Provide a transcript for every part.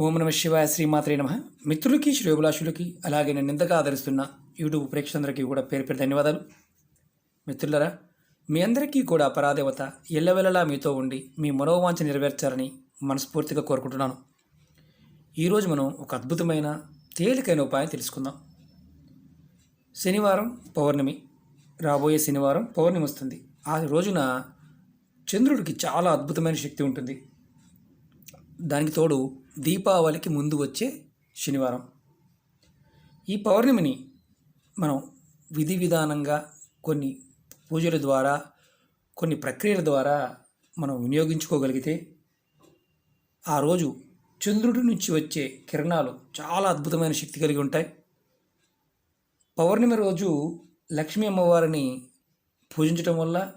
ఓం నమ శివాయ శ్రీమాత్రే నమ. మిత్రులకి శ్రేయోభిలాషులకి అలాగే నేను ఇంతగా ఆదరిస్తున్న యూట్యూబ్ ప్రేక్షకులందరికీ కూడా పేరు పేరు ధన్యవాదాలు. మిత్రులరా మీ అందరికీ కూడా పరాదేవత ఎల్లవెల్లలా మీతో ఉండి మీ మనోవాంఛ నెరవేర్చాలని మనస్ఫూర్తిగా కోరుకుంటున్నాను. ఈరోజు మనం ఒక అద్భుతమైన తేలికైన ఉపాయం తెలుసుకుందాం. శనివారం పౌర్ణమి. రాబోయే శనివారం పౌర్ణమి వస్తుంది. ఆ రోజున చంద్రుడికి చాలా అద్భుతమైన శక్తి ఉంటుంది. దానికి తోడు దీపావళికి ముందు వచ్చే శనివారం. ఈ పౌర్ణమిని మనం విధి విధానంగా కొన్ని పూజల ద్వారా కొన్ని ప్రక్రియల ద్వారా మనం వినియోగించుకోగలిగితే ఆ రోజు చంద్రుడి నుంచి వచ్చే కిరణాలు చాలా అద్భుతమైన శక్తి కలిగి ఉంటాయి. పౌర్ణమి రోజు లక్ష్మీ అమ్మవారిని పూజించటం వల్ల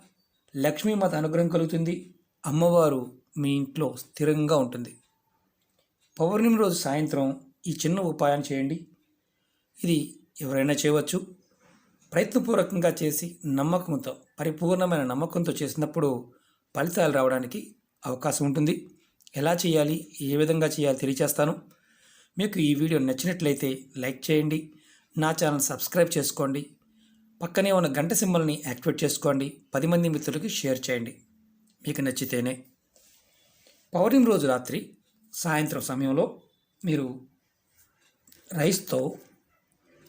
లక్ష్మీమాత అనుగ్రహం కలుగుతుంది. అమ్మవారు మీ ఇంట్లో స్థిరంగా ఉంటుంది. పౌర్ణమి రోజు సాయంత్రం ఈ చిన్న ఉపాయం చేయండి. ఇది ఎవరైనా చేయవచ్చు. ప్రయత్నపూర్వకంగా చేసి నమ్మకంతో పరిపూర్ణమైన నమ్మకంతో చేసినప్పుడు ఫలితాలు రావడానికి అవకాశం ఉంటుంది. ఎలా చేయాలి? ఏ విధంగా చేయాలి? తెలియచేస్తాను. మీకు ఈ వీడియో నచ్చినట్లయితే లైక్ చేయండి. నా ఛానల్ సబ్స్క్రైబ్ చేసుకోండి. పక్కనే ఉన్న గంట సింబల్ని యాక్టివేట్ చేసుకోండి. పది మంది మిత్రులకి షేర్ చేయండి. మీకు నచ్చితేనే. పౌర్ణమి రోజు రాత్రి సాయంత్రం సమయంలో మీరు రైస్తో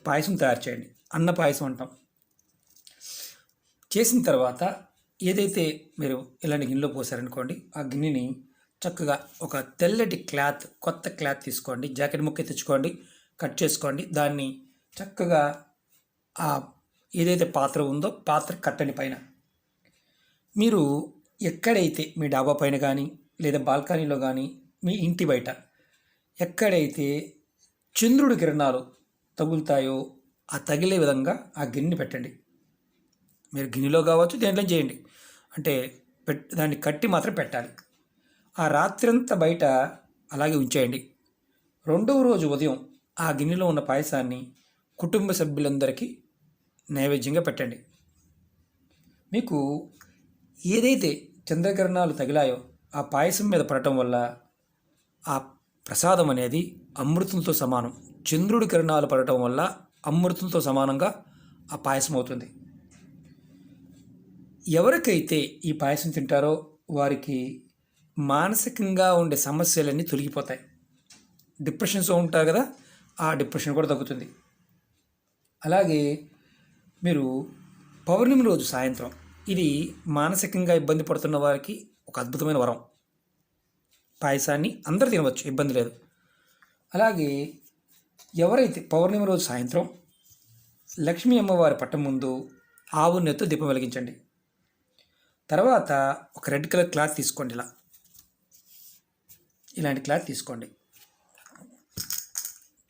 పాయసం తయారు చేయండి. అన్న పాయసం అంటాం. చేసిన తర్వాత ఏదైతే మీరు ఇలాంటి గిన్నెలో పోసారనుకోండి ఆ గిన్నెని చక్కగా ఒక తెల్లటి క్లాత్ కొత్త క్లాత్ తీసుకోండి. జాకెట్ ముక్క తెచ్చుకోండి కట్ చేసుకోండి. దాన్ని చక్కగా ఆ ఏదైతే పాత్ర ఉందో పాత్ర కట్టని పైన. మీరు ఎక్కడైతే మీ డాబా పైన కానీ లేదా బాల్కనీలో కానీ మీ ఇంటి బయట ఎక్కడైతే చంద్రుడి కిరణాలు తగులుతాయో ఆ తగిలే విధంగా ఆ గిన్నె పెట్టండి. మీరు గిన్నెలో కావచ్చు దేంట్లో చేయండి. అంటే పెట్ దాన్ని కట్టి మాత్రం పెట్టాలి. ఆ రాత్రంతా బయట అలాగే ఉంచేయండి. రెండవ రోజు ఉదయం ఆ గిన్నెలో ఉన్న పాయసాన్ని కుటుంబ సభ్యులందరికీ నైవేద్యంగా పెట్టండి. మీకు ఏదైతే చంద్రకిరణాలు తగిలాయో ఆ పాయసం మీద పడటం వల్ల ఆ ప్రసాదం అనేది అమృతంతో సమానం. చంద్రుడి కిరణాలు పడటం వల్ల అమృతంతో సమానంగా ఆ పాయసం అవుతుంది. ఎవరికైతే ఈ పాయసం తింటారో వారికి మానసికంగా ఉండే సమస్యలన్నీ తొలగిపోతాయి. డిప్రెషన్స్లో ఉంటారు కదా ఆ డిప్రెషన్ కూడా తగ్గుతుంది. అలాగే మీరు పౌర్ణమి రోజు సాయంత్రం ఇది మానసికంగా ఇబ్బంది పడుతున్న వారికి ఒక అద్భుతమైన వరం. పాయసాన్ని అందరూ తినవచ్చు ఇబ్బంది లేదు. అలాగే ఎవరైతే పౌర్ణమి రోజు సాయంత్రం లక్ష్మీ అమ్మవారి పట్టం ముందు ఆవు నెత్తు దీపం వెలిగించండి. తర్వాత ఒక రెడ్ కలర్ క్లాత్ తీసుకోండి ఇలా. ఇలాంటి క్లాత్ తీసుకోండి.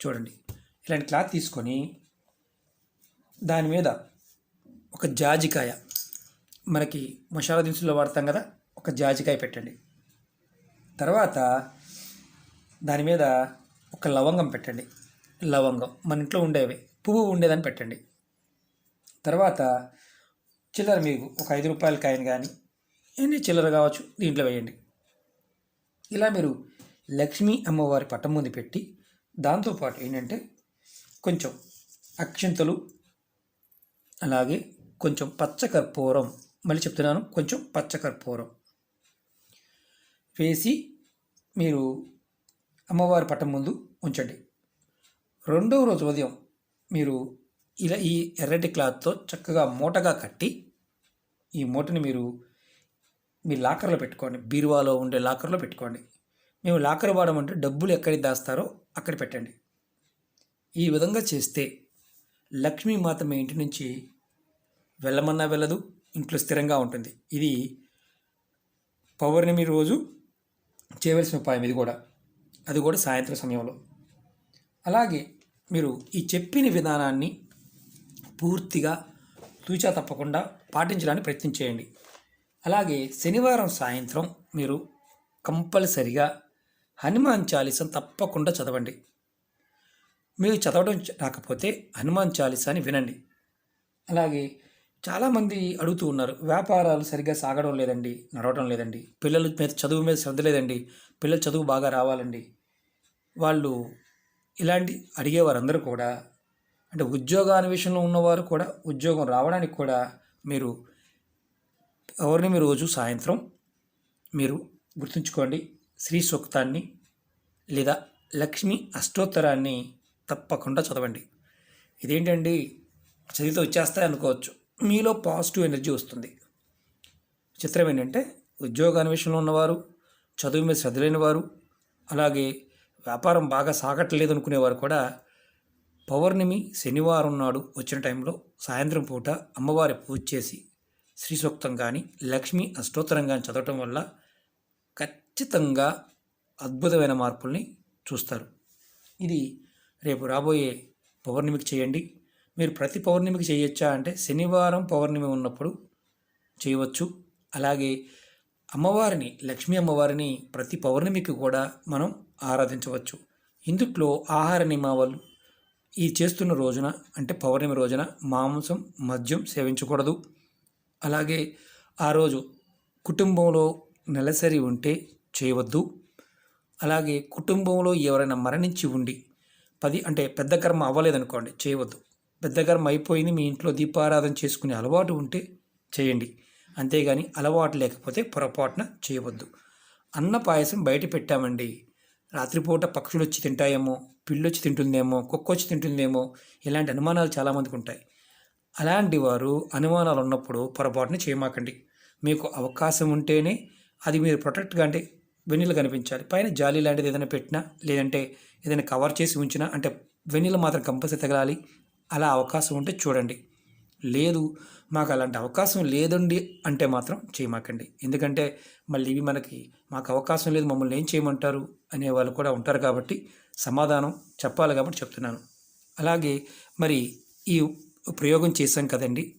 చూడండి. ఇలాంటి క్లాత్ తీసుకొని దాని మీద ఒక జాజికాయ. మనకి మసాలా దినుసుల్లో వాడతాం కదా ఒక జాజికాయ పెట్టండి. తర్వాత దాని మీద ఒక లవంగం పెట్టండి. లవంగం. మన ఇంట్లో ఉండేవి. పువ్వు ఉండేదని పెట్టండి. తర్వాత చిల్లర మీకు ఒక ఐదు రూపాయల కాయను కానీ ఎన్ని చిల్లర కావచ్చు దీంట్లో వేయండి. ఇలా మీరు లక్ష్మీ అమ్మవారి పట్టం ముందు పెట్టి దాంతోపాటు ఏంటంటే కొంచెం అక్షింతలు అలాగే కొంచెం పచ్చకర్పూరం మళ్ళీ చెప్తున్నాను కొంచెం పచ్చకర్పూరం వేసి మీరు అమ్మవారి పట్టం ముందు ఉంచండి. రెండవ రోజు ఉదయం మీరు ఇలా ఈ ఎర్రటి క్లాత్తో చక్కగా మూటగా కట్టి ఈ మూటని మీరు మీ లాకర్లో పెట్టుకోండి. బీరువాలో ఉండే లాకర్లో పెట్టుకోండి. మేము లాకర్ వాడమంటే డబ్బులు ఎక్కడికి దాస్తారో అక్కడ పెట్టండి. ఈ విధంగా చేస్తే లక్ష్మీమాత మీ ఇంటి నుంచి వెళ్ళమన్నా వెళ్ళదు ఇంట్లో స్థిరంగా ఉంటుంది. ఇది పౌర్ణమి రోజు చేయవలసిన ఉపాయం ఇది కూడా. అది కూడా సాయంత్రం సమయంలో. అలాగే మీరు ఈ చెప్పిన విధానాన్ని పూర్తిగా తూచా తప్పకుండా పాటించడానికి ప్రయత్నం చేయండి. అలాగే శనివారం సాయంత్రం మీరు కంపల్సరిగా హనుమాన్ చాలీసం తప్పకుండా చదవండి. మీరు చదవడం రాకపోతే హనుమాన్ చాలీసాని వినండి. అలాగే చాలామంది అడుగుతూ ఉన్నారు వ్యాపారాలు సరిగ్గా సాగడం లేదండి నడవడం లేదండి పిల్లల మీద చదువు మీద శ్రద్ధ లేదండి పిల్లల చదువు బాగా రావాలండి. వాళ్ళు ఇలాంటి అడిగేవారందరూ కూడా అంటే ఉద్యోగాన్వేషణలో విషయంలో ఉన్నవారు కూడా ఉద్యోగం రావడానికి కూడా మీరు పౌర్ణమి రోజు సాయంత్రం మీరు గుర్తుంచుకోండి శ్రీ సూక్తాన్ని లేదా లక్ష్మి అష్టోత్తరాన్ని తప్పకుండా చదవండి. ఇదేంటండి? చదివితే వచ్చేస్తాయి అనుకోవచ్చు. మీలో పాజిటివ్ ఎనర్జీ వస్తుంది. చిత్రం ఏంటంటే ఉద్యోగ విషయంలో ఉన్నవారు చదువు మీద శ్రద్ధ లేని వారు అలాగే వ్యాపారం బాగా సాగట్లేదు అనుకునేవారు కూడా పౌర్ణమి శనివారం నాడు వచ్చిన టైంలో సాయంత్రం పూట అమ్మవారి పూజ చేసి శ్రీ సూక్తం కానీ లక్ష్మి అష్టోత్తరం కానీ చదవటం వల్ల ఖచ్చితంగా అద్భుతమైన మార్పుల్ని చూస్తారు. ఇది రేపు రాబోయే పౌర్ణమికి చేయండి. మీరు ప్రతి పౌర్ణమికి చేయొచ్చా అంటే శనివారం పౌర్ణమి ఉన్నప్పుడు చేయవచ్చు. అలాగే అమ్మవారిని లక్ష్మీ అమ్మవారిని ప్రతి పౌర్ణమికి కూడా మనం ఆరాధించవచ్చు. ఇందుట్లో ఆహార నియమావళి ఈ చేస్తున్న రోజున అంటే పౌర్ణమి రోజున మాంసం మద్యం సేవించకూడదు. అలాగే ఆ రోజు కుటుంబంలో నెలసరి ఉంటే చేయవద్దు. అలాగే కుటుంబంలో ఎవరైనా మరణించి ఉండి పది అంటే పెద్ద కర్మ అవ్వలేదనుకోండి చేయవద్దు. పెద్ద అయిపోయింది మీ ఇంట్లో దీపారాధన చేసుకునే అలవాటు ఉంటే చేయండి. అంతేగాని అలవాటు లేకపోతే పొరపాటున చేయవద్దు. అన్న పాయసం బయట పెట్టామండి. రాత్రిపూట పక్షులు వచ్చి తింటాయేమో పిల్లొచ్చి తింటుందేమో కుక్క వచ్చి తింటుందేమో ఇలాంటి అనుమానాలు చాలామందికి ఉంటాయి అలాంటి వారు అనుమానాలు ఉన్నప్పుడు పొరపాటున చేయమాకండి. మీకు అవకాశం ఉంటేనే అది మీరు ప్రొటెక్ట్గా అంటే వెన్నెల కనిపించాలి. పైన జాలి లాంటిది ఏదైనా పెట్టినా లేదంటే ఏదైనా కవర్ చేసి ఉంచినా అంటే వెన్నెల మాత్రం కంపల్సరీ తగలాలి. అలా అవకాశం ఉంటే చూడండి. లేదు మాకు అలాంటి అవకాశం లేదండి అంటే మాత్రం చేయమాకండి. ఎందుకంటే మళ్ళీ ఇవి మనకి మాకు అవకాశం లేదు మమ్మల్ని ఏం చేయమంటారు అనే వాళ్ళు కూడా ఉంటారు కాబట్టి సమాధానం చెప్పాలి కాబట్టి చెప్తున్నాను. అలాగే మరి ఈ ప్రయోగం చేశాం కదండి.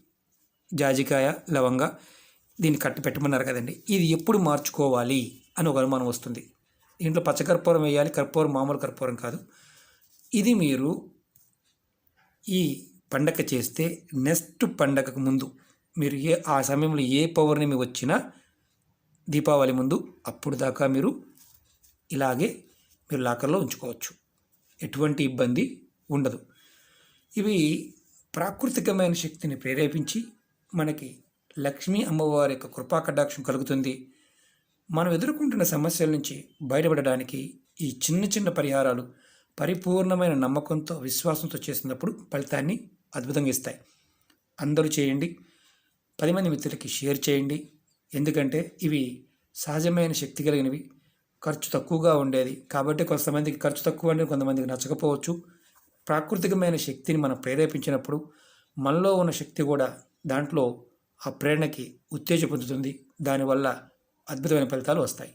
జాజికాయ లవంగా దీన్ని కట్టి పెట్టమన్నారు కదండి. ఇది ఎప్పుడు మార్చుకోవాలి అని ఒక అనుమానం వస్తుంది. దీంట్లో పచ్చకర్పూరం వేయాలి. కర్పూరం మామూలు కర్పూరం కాదు. ఇది మీరు ఈ పండగ చేస్తే నెక్స్ట్ పండగకు ముందు మీరు ఏ ఆ సమయంలో ఏ పౌర్ణమి వచ్చినా దీపావళి ముందు అప్పుడు దాకా మీరు ఇలాగే మీరు లాకర్లో ఉంచుకోవచ్చు. ఎటువంటి ఇబ్బంది ఉండదు. ఇవి ప్రాకృతికమైన శక్తిని ప్రేరేపించి మనకి లక్ష్మీ అమ్మవారి యొక్క కృపా కటాక్షం కలుగుతుంది. మనం ఎదుర్కొంటున్న సమస్యల నుంచి బయటపడడానికి ఈ చిన్న చిన్న పరిహారాలు పరిపూర్ణమైన నమ్మకంతో విశ్వాసంతో చేసినప్పుడు ఫలితాన్ని అద్భుతంగా ఇస్తాయి. అందరూ చేయండి. పది మంది మిత్రులకి షేర్ చేయండి. ఎందుకంటే ఇవి సహజమైన శక్తి కలిగినవి. ఖర్చు తక్కువగా ఉండేది. కాబట్టి కొంతమందికి ఖర్చు తక్కువ అంటే కొంతమందికి నచ్చకపోవచ్చు. ప్రాకృతికమైన శక్తిని మనం ప్రేరేపించినప్పుడు మనలో ఉన్న శక్తి కూడా దాంట్లో ఆ ప్రేరణకి ఉత్తేజ పొందుతుంది. దానివల్ల అద్భుతమైన ఫలితాలు వస్తాయి.